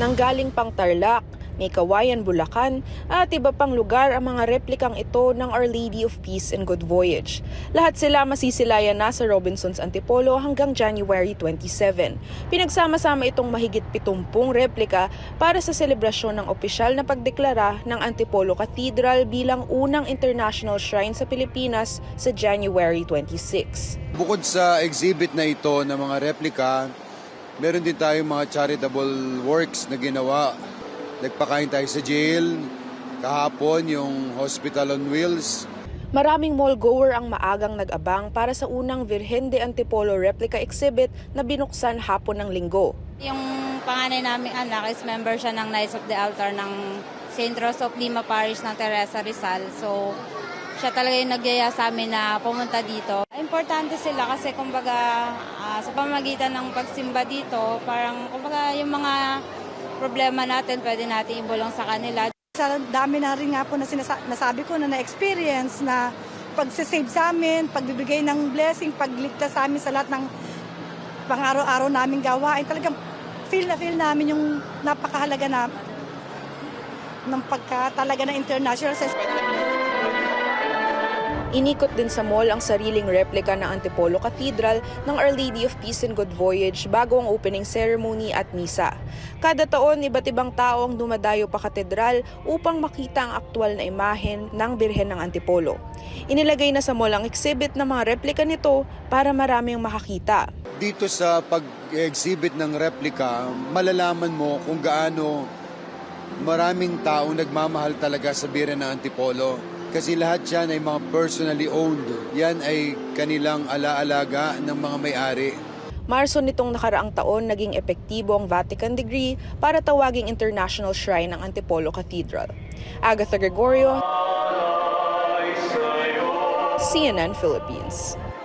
Nanggaling pang Tarlac, may Kawayan, Bulacan at iba pang lugar ang mga replikang ito ng Our Lady of Peace and Good Voyage. Lahat sila masisilayan na sa Robinson's Antipolo hanggang January 27. Pinagsama-sama itong mahigit 70 replika para sa selebrasyon ng opisyal na pagdeklara ng Antipolo Cathedral bilang unang international shrine sa Pilipinas sa January 26. Bukod sa exhibit na ito ng mga replika, meron din tayong mga charitable works na ginawa. Nagpakain tayo sa jail, kahapon yung Hospital on Wheels. Maraming mall goer ang maagang nag-abang para sa unang Virgen de Antipolo replica exhibit na binuksan hapon ng linggo. Yung panganay naming anak is member siya ng Knights of the Altar ng St. Rose of Lima Parish ng Teresa Rizal. So, siya talaga yung nagyaya sa amin na pumunta dito. Importante sila kasi kumbaga ah, sa pamamagitan ng pagsimba dito, parang kumbaga yung mga problema natin pwede natin ibulong sa kanila. Sa dami na rin nga po na sinasa- nasabi ko na na-experience na pagsisave sa amin, pagbibigay ng blessing, pagligtas sa amin sa lahat ng pang-araw-araw naming gawain. Talagang feel na feel namin yung napakahalaga na ng pagka talaga na international Inikot din sa mall ang sariling replika ng Antipolo Cathedral ng Our Lady of Peace and Good Voyage bago ang opening ceremony at misa. Kada taon, iba't ibang tao ang dumadayo pa katedral upang makita ang aktwal na imahen ng Birhen ng Antipolo. Inilagay na sa mall ang exhibit ng mga replika nito para maraming makakita. Dito sa pag-exhibit ng replika, malalaman mo kung gaano maraming tao nagmamahal talaga sa Bira ng Antipolo. Kasi lahat yan ay mga personally owned. Yan ay kanilang alaalaga ng mga may-ari. Marso nitong nakaraang taon naging epektibo ang Vatican decree para tawaging international shrine ng Antipolo Cathedral. Agatha Gregorio, CNN Philippines.